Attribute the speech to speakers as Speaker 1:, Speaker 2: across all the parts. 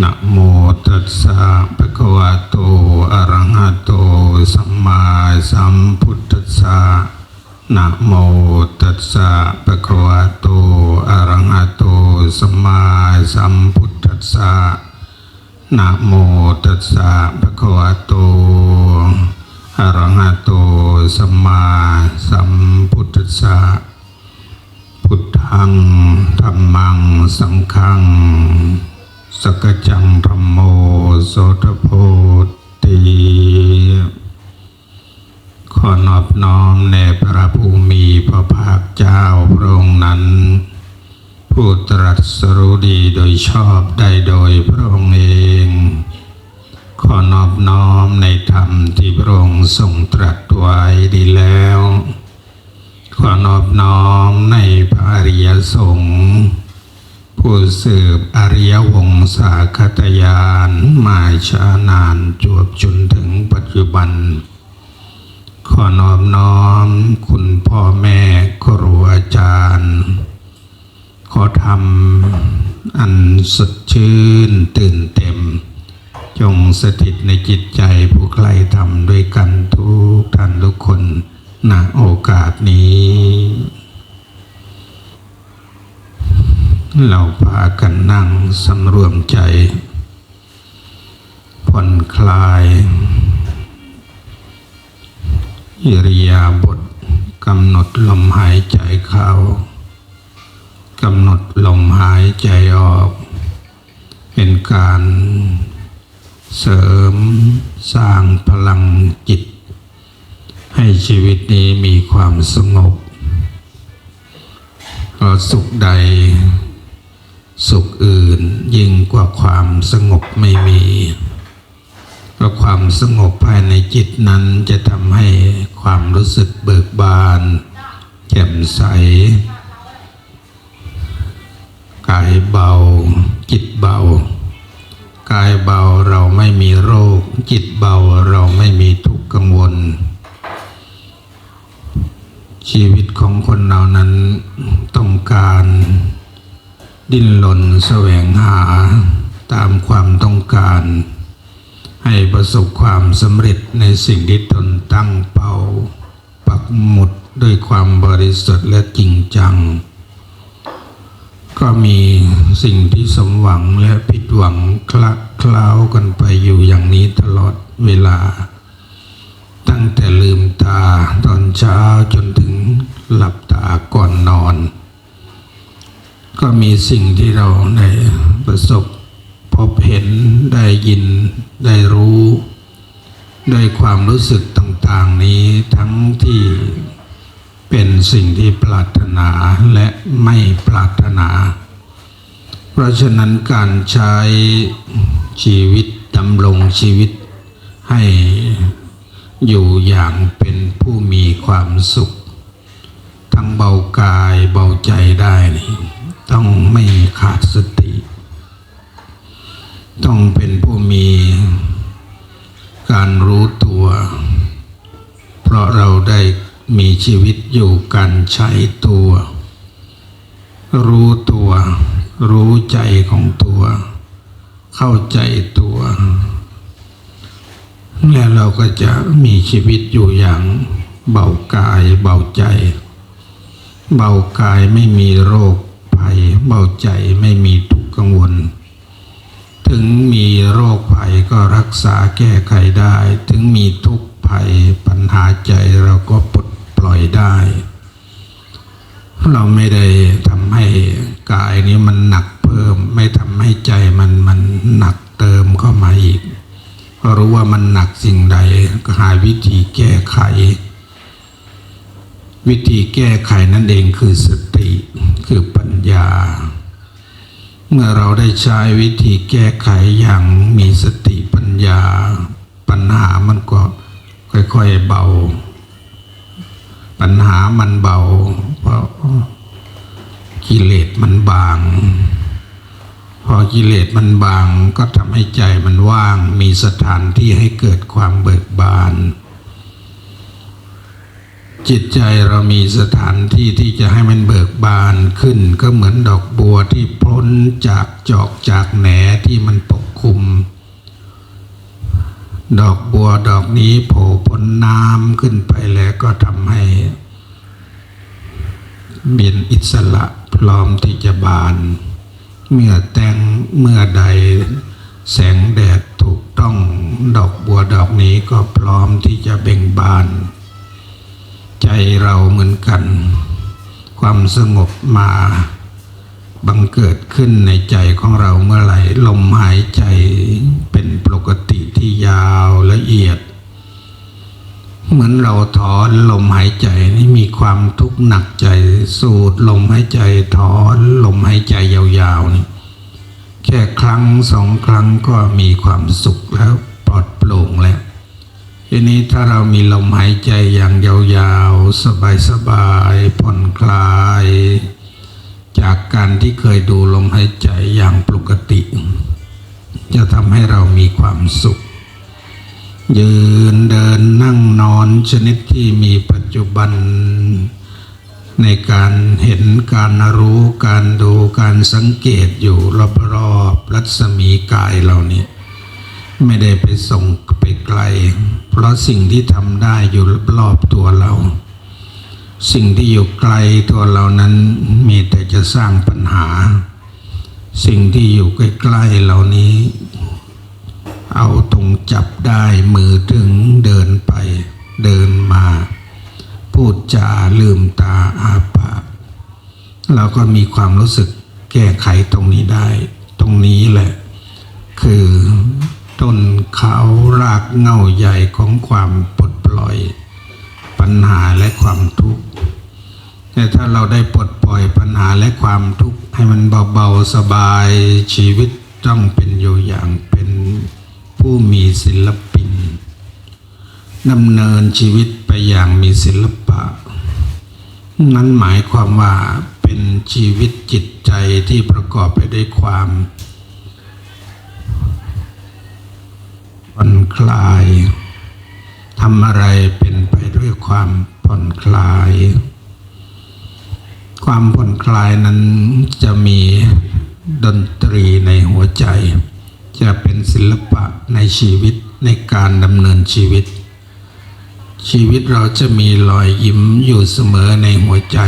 Speaker 1: นะโมตัสสะภะคะวะโต อะระหะโต สัมมาสัมพุทธัสสะนะโมตัสสะภะคะวะโต อะระหะโต สัมมาสัมพุทธัสสะนะโมตัสสะภะคะวะโต อะระหะโต สัมมาสัมพุทธัสสะพุทธังธรรมัง สังฆัง สกจังธรรมโมโสตโพติขอนอบน้อมในพระภูมิพระภาคเจ้าพระองค์นั้น ผู้ตรัสรู้ดีโดยชอบได้โดยพระองค์เอง ขอนอบน้อมในธรรมที่พระองค์ทรงตรัสไว้ดีแล้ว ขอนอบน้อมในพระอริยสงฆ์ ผู้สืบอริยวงศาคตยานมาช้านานจวบจนถึงปัจจุบัน ขอนอบน้อม คุณพ่อแม่ครูอาจารย์ ขอทำอันสดชื่นตื่นเต็ม จงสถิตในจิตใจผู้ใครทำด้วยกันทุกท่านทุกคนณโอกาสนี้ เราพากันนั่งสำรวมใจ ผ่อนคลายอิริยาบถกำหนดลมหายใจเข้ากำหนดลมหายใจออก เป็นการเสริมสร้างพลังจิต ให้ชีวิตนี้มีความสงบเราสุขใด สุขอื่นยิ่งกว่าความสงบไม่มีเพราะความสงบภายในจิตนั้นจะทำให้ความรู้สึกเบิกบานแจ่มใส กายเบา จิตเบา กายเบาเราไม่มีโรค จิตเบาเราไม่มีทุกข์กังวล ชีวิตของคนเรานั้นต้องการ ดิ้นรนแสวงหาตามความต้องการ ให้ประสบความสำเร็จในสิ่งที่ตนตั้งเป้า ปักหมุดด้วยความบริสุทธิ์และจริงจัง ก็มีสิ่งที่สมหวังและผิดหวังคละเคล้ากันไปอยู่อย่างนี้ตลอดเวลา ตั้งแต่ลืมตาตอนเช้าจนถึงหลับตาก่อนนอน ก็มีสิ่งที่เราได้ประสบพบเห็นได้ยินได้รู้ได้ความรู้สึกต่างๆนี้ทั้งที่เป็นสิ่งที่ปรารถนาและไม่ปรารถนา เพราะฉะนั้นการใช้ชีวิตดำรงชีวิตให้อยู่อย่างเป็นผู้มีความสุข ทั้งเบากายเบาใจได้นี่ ต้องไม่ขาดสติ ต้องเป็นผู้มีการรู้ตัว เพราะเราได้มีชีวิตอยู่การใช้ตัว รู้ตัว รู้ใจของตัว เข้าใจตัวและเราก็จะมีชีวิตอยู่อย่างเบากายเบาใจ เบากายไม่มีโรค ภัยเบาใจไม่มีทุกข์กังวล ถึงมีโรคภัยก็รักษาแก้ไขได้ ถึงมีทุกข์ภัยปัญหาใจเราก็ปลดปล่อยได้ เราไม่ได้ทำให้กายนี้มันหนักเพิ่ม ไม่ทำให้ใจมันมันหนักเติมเข้ามาอีกเพราะรู้ว่ามันหนักสิ่งใดก็หาวิธีแก้ไข วิธีแก้ไขนั่นเองคือสติคือปัญญา เมื่อเราได้ใช้วิธีแก้ไขอย่างมีสติปัญญา ปัญหามันก็ค่อยๆเบา ปัญหามันเบา เพราะกิเลสมันบาง พอกิเลสมันบางก็ทำให้ใจมันว่าง มีสถานที่ให้เกิดความเบิกบาน จิตใจเรามีสถานที่ที่จะให้มันเบิกบานขึ้น ก็เหมือนดอกบัวที่พ้นจากจอกจากแหนที่มันปกคลุม ดอกบัวดอกนี้โผล่พ้นน้ำขึ้นไปแล้วก็ทำให้เบียนอิสระพร้อมที่จะบาน เมื่อแตงเมื่อใดแสงแดดถูกต้องดอกบัวดอกนี้ก็พร้อมที่จะเบ่งบาน ใจเราเหมือนกัน ความสงบมาบังเกิดขึ้นในใจของเราเมื่อไหร่ลมหายใจเป็นปกติที่ยาวละเอียด เหมือนเราถอนลมหายใจนี่มีความทุกข์หนักใจ สูดลมหายใจถอนลมหายใจยาวๆนี่แค่ครั้งสองครั้งก็มีความสุขแล้ว ทีนี้ถ้าเรามีลมหายใจอย่างยาวๆ สบายๆ ผ่อนคลาย จากการที่เคยดูลมหายใจอย่างปกติ จะทำให้เรามีความสุข ยืนเดินนั่งนอนชนิดที่มีปัจจุบัน ในการเห็นการรู้การดูการสังเกตอยู่รอบๆรัศมีกายเรานี้ ไม่ได้ไปส่งไปไกล เพราะสิ่งที่ทำได้อยู่รอบตัวเรา สิ่งที่อยู่ไกลตัวเรานั้นมีแต่จะสร้างปัญหา สิ่งที่อยู่ใกล้ๆเหล่านี้ เอาตรงจับได้มือถึงเดินไปเดินมา พูดจาลืมตาอาปากเราก็มีความรู้สึกแก้ไขตรงนี้ได้ ตรงนี้แหละ คือ ขารากเง้าใหญ่ของความปลดปล่อย ปัญหาและความทุกข์แต่ถ้าเราได้ปลดปล่อยปัญหาและความทุกข์ให้มันเบาๆสบายชีวิตต้องเป็นอยู่อย่างเป็นผู้มีศิลปินดำเนินชีวิตไปอย่างมีศิลปะ นั้นหมายความว่าเป็นชีวิตจิตใจที่ประกอบไปด้วยความ ผ่อนคลายทำอะไรเป็นไปด้วยความผ่อนคลาย ความผ่อนคลายนั้นจะมีดนตรีในหัวใจ จะเป็นศิลปะในชีวิตในการดำเนินชีวิต ชีวิตเราจะมีรอยยิ้มอยู่เสมอในหัวใจ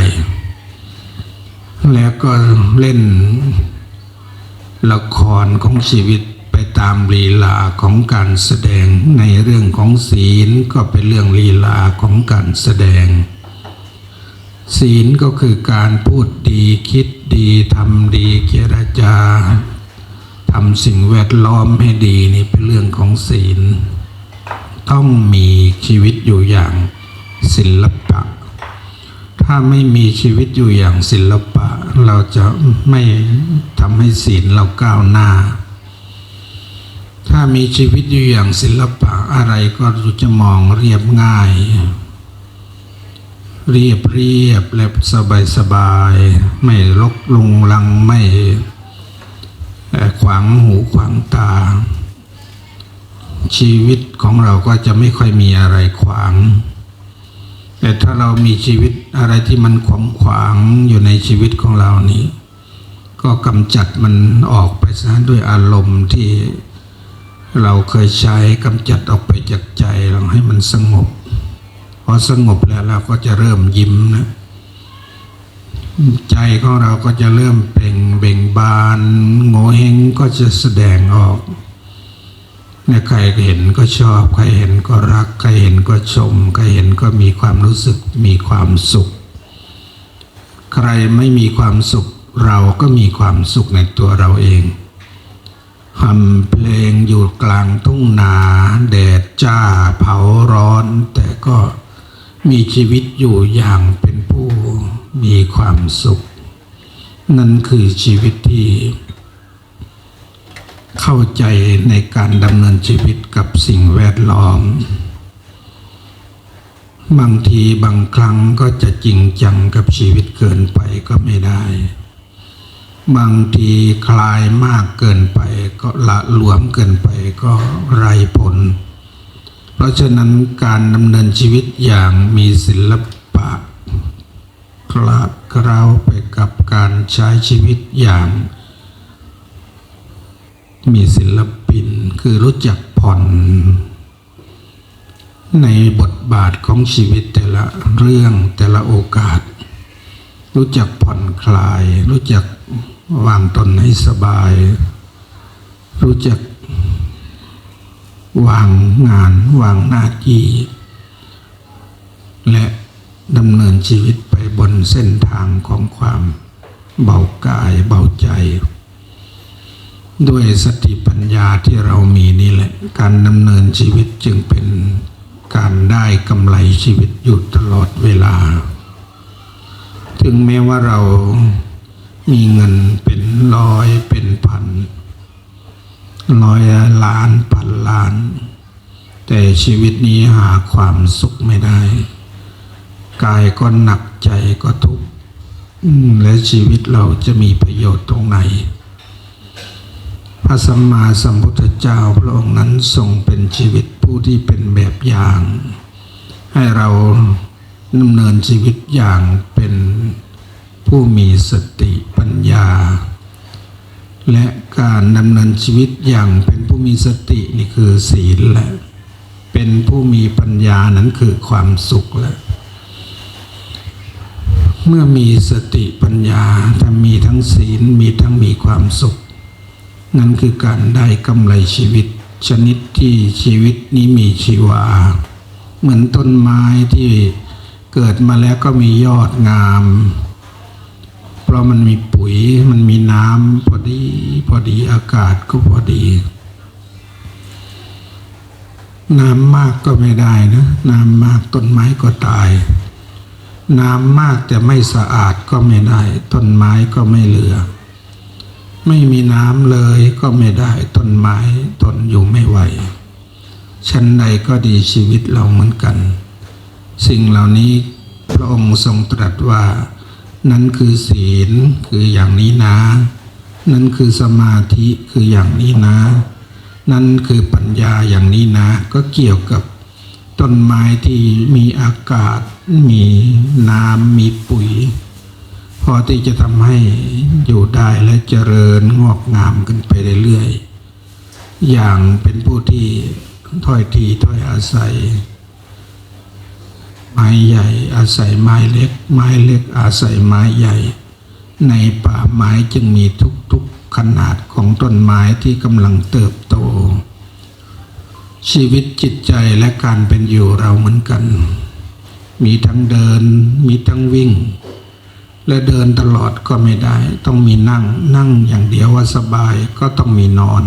Speaker 1: แล้วก็เล่นละครของชีวิต ตามลีลาของการแสดงในเรื่องของศีลก็เป็นเรื่องลีลาของการแสดง ศีลก็คือการพูดดีคิดดีทำดีเจรจาทำสิ่งแวดล้อมให้ดีนี่เป็นเรื่องของศีล ต้องมีชีวิตอยู่อย่างศิลปะ ถ้าไม่มีชีวิตอยู่อย่างศิลปะ เราจะไม่ทำให้ศีลเราก้าวหน้า ถ้ามีชีวิตอยู่อย่างศิลปะอะไรก็จะมองเรียบง่าย เรียบเรียบและสบายสบาย ไม่ลกลุงลังไม่ขวางหูขวางตา ชีวิตของเราก็จะไม่ค่อยมีอะไรขวาง แต่ถ้าเรามีชีวิตอะไรที่มันขวางขวางอยู่ในชีวิตของเรานี้ ก็กำจัดมันออกไปซะด้วยอารมณ์ที่ เราเคยใช้กำจัดออกไปจากใจเราให้มันสงบพอสงบแล้วเราก็จะเริ่มยิ้มนะใจของเราก็จะเริ่มเปล่งเบ่งบาน โงเฮงก็จะแสดงออกเนี่ยใครเห็นก็ชอบ ใครเห็นก็รัก ใครเห็นก็ชม ใครเห็นก็มีความรู้สึกมีความสุข ใครไม่มีความสุข เราก็มีความสุขในตัวเราเอง ทำเพลงอยู่กลางทุ่งนาแดดจ้าเผาร้อน แต่ก็มีชีวิตอยู่อย่างเป็นผู้มีความสุข นั่นคือชีวิตที่ เข้าใจในการดำเนินชีวิตกับสิ่งแวดล้อม บางทีบางครั้งก็จะจริงจังกับชีวิตเกินไปก็ไม่ได้ บางทีคลายมากเกินไปก็ละหลวมเกินไปก็ไรผล เพราะฉะนั้นการดำเนินชีวิตอย่างมีศิลปะคลาเคล้าไปกับการใช้ชีวิตอย่าง มีศิลปินคือรู้จักผ่อน ในบทบาทของชีวิตแต่ละเรื่องแต่ละโอกาส รู้จักผ่อนคลายรู้จัก วางตนให้สบาย รู้จัก วางงาน วางหน้าที่และดำเนินชีวิตไปบนเส้นทางของความเบากายเบาใจ ด้วยสติปัญญาที่เรามีนี่แหละ การดำเนินชีวิตจึงเป็นการได้กำไรชีวิตอยู่ตลอดเวลา ถึงแม้ว่าเรา มีเงินเป็นร้อยเป็นพันร้อยล้านพันล้าน แต่ชีวิตนี้หาความสุขไม่ได้ กายก็หนักใจก็ทุกข์และชีวิตเราจะมีประโยชน์ตรงไหน พระสัมมาสัมพุทธเจ้าพระองค์นั้นทรงเป็นชีวิตผู้ที่เป็นแบบอย่าง ให้เราดำเนินชีวิตอย่างเป็น ผู้มีสติปัญญา และการดำเนินชีวิตอย่างเป็นผู้มีสตินี่คือศีลและ เป็นผู้มีปัญญานั้นคือความสุขและ เมื่อมีสติปัญญาถ้ามีทั้งศีลมีทั้งมีความสุข นั่นคือการได้กำไรชีวิตชนิดที่ชีวิตนี้มีชีวา เหมือนต้นไม้ที่เกิดมาแล้วก็มียอดงาม ราะมันมีปุ๋ยมันมีน้ำพอดีพอดีอากาศก็พอดี น้ำมากก็ไม่ได้นะ น้ำมากต้นไม้ก็ตาย น้ำมากแต่ไม่สะอาดก็ไม่ได้ ต้นไม้ก็ไม่เหลือ ไม่มีน้ำเลยก็ไม่ได้ ต้นไม้ทนอยู่ไม่ไหวชั้นใดก็ดีชีวิตเราเหมือนกัน สิ่งเหล่านี้พระองค์ทรงตรัสว่า นั่นคือศีลคืออย่างนี้นะ นั่นคือสมาธิคืออย่างนี้นะ นั่นคือปัญญาอย่างนี้นะ ก็เกี่ยวกับต้นไม้ที่มีอากาศ มีน้ำมีปุ๋ย พอที่จะทำให้อยู่ได้และเจริญงอกงามขึ้นไปเรื่อยๆอย่างเป็นผู้ที่ถ้อยทีถ้อยอาศัย ไม้ใหญ่อาศัยไม้เล็ก ไม้เล็กอาศัยไม้ใหญ่ ในป่าไม้จึงมีทุกๆขนาดของต้นไม้ที่กำลังเติบโต ชีวิตจิตใจและการเป็นอยู่เราเหมือนกัน มีทั้งเดินมีทั้งวิ่ง และเดินตลอดก็ไม่ได้ ต้องมีนั่งนั่งอย่างเดียวว่าสบายก็ต้องมีนอน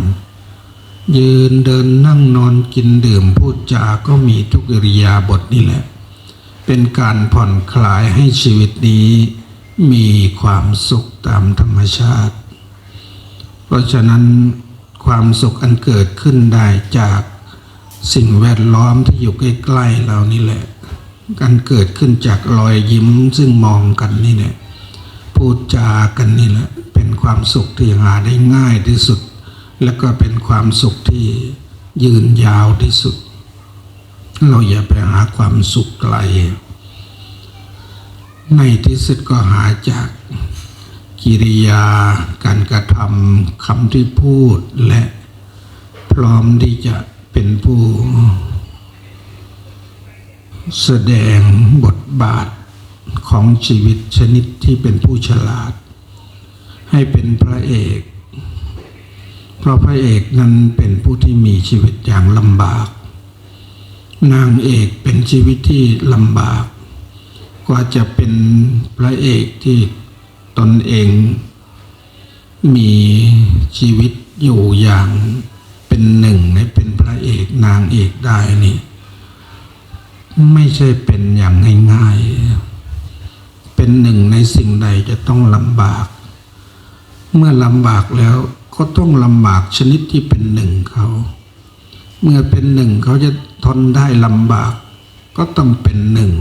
Speaker 1: ยืนเดินนั่งนอนกินดื่มพูดจาก็มีทุกอิริยาบถนี่แหละ เป็นการผ่อนคลายให้ชีวิตนี้มีความสุขตามธรรมชาติ เพราะฉะนั้นความสุขอันเกิดขึ้นได้จากสิ่งแวดล้อมที่อยู่ใกล้ๆเรานี่แหละการเกิดขึ้นจากรอยยิ้มซึ่งมองกันนี่แหละพูดจากันนี่แหละเป็นความสุขที่หาได้ง่ายที่สุด และก็เป็นความสุขที่ยืนยาวที่สุด เราอย่าไปหาความสุขไกล ในที่สุดก็หาจากกิริยา การกระทำคำที่พูดและพร้อมที่จะเป็นผู้ แสดงบทบาทของชีวิตชนิดที่เป็นผู้ฉลาด ให้เป็นพระเอก เพราะพระเอกนั้นเป็นผู้ที่มีชีวิตอย่างลำบาก นางเอกเป็นชีวิตที่ลำบาก กว่าจะเป็นพระเอกที่ตนเอง มีชีวิตอยู่อย่างเป็นหนึ่งในเป็นพระเอกนางเอกได้นี่ ไม่ใช่เป็นอย่างง่ายๆ เป็นหนึ่งในสิ่งใดจะต้องลำบาก เมื่อลำบากแล้วก็ต้องลำบากชนิดที่เป็นหนึ่งเขา เมื่อเป็นหนึ่งเขาจะ ทนได้ลำบาก ก็ต้องเป็นหนึ่ง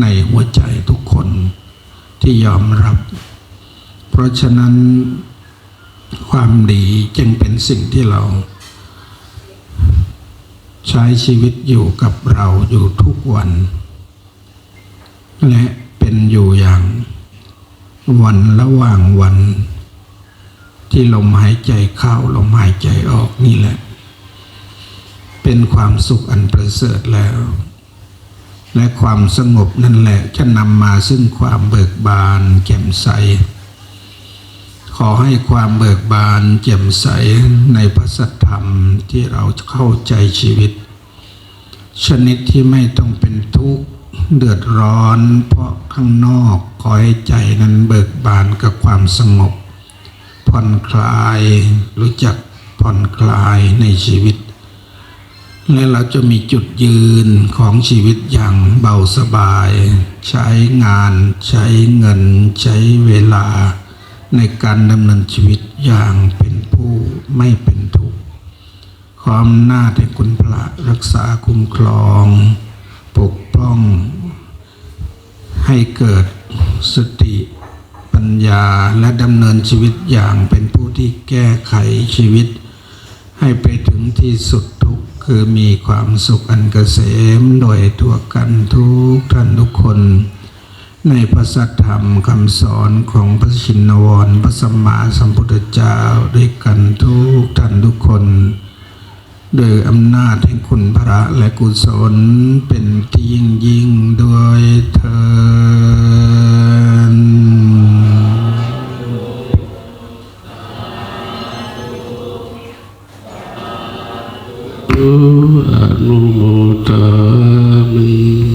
Speaker 1: ในหัวใจทุกคนที่ยอมรับ เพราะฉะนั้น ความดีจึงเป็นสิ่งที่เรา ใช้ชีวิตอยู่กับเราอยู่ทุกวัน และเป็นอยู่อย่าง วันระหว่างวัน ที่ลมหายใจเข้าลมหายใจออกนี่แหละ เป็นความสุขอันประเสริฐแล้ว และความสงบนั่นแหละจะนำมาซึ่งความเบิกบานแจ่มใส ขอให้ความเบิกบานแจ่มใสในพระสัทธรรมที่เราเข้าใจชีวิต ชนิดที่ไม่ต้องเป็นทุกข์เดือดร้อน เพราะข้างนอกขอให้ใจนั้นเบิกบานกับความสงบผ่อนคลายรู้จักผ่อนคลายในชีวิต และเราจะมีจุดยืนของชีวิตอย่างเบาสบาย ใช้งาน ใช้เงิน ใช้เวลา ในการดำเนินชีวิตอย่างเป็นผู้ไม่เป็นทุกข์ความนาจให้คุณพระรักษาคุ้มครอง ปกป้อง ให้เกิดสติปัญญาและดำเนินชีวิตอย่างเป็นผู้ที่แก้ไขชีวิต ให้ไปถึงที่สุดทุกข์ คือมีความสุขอันเกษมโดยทั่วกันทุกท่านทุกคน ในพระสัทธรรมคำสอนของพระชินวรพระสัมมาสัมพุทธเจ้าด้วยกันทุกท่านทุกคนโดยอำนาจแห่งคุณพระและกุศลเป็นที่ยิ่งยิ่งด้วยเธอ
Speaker 2: อนุโมทามิ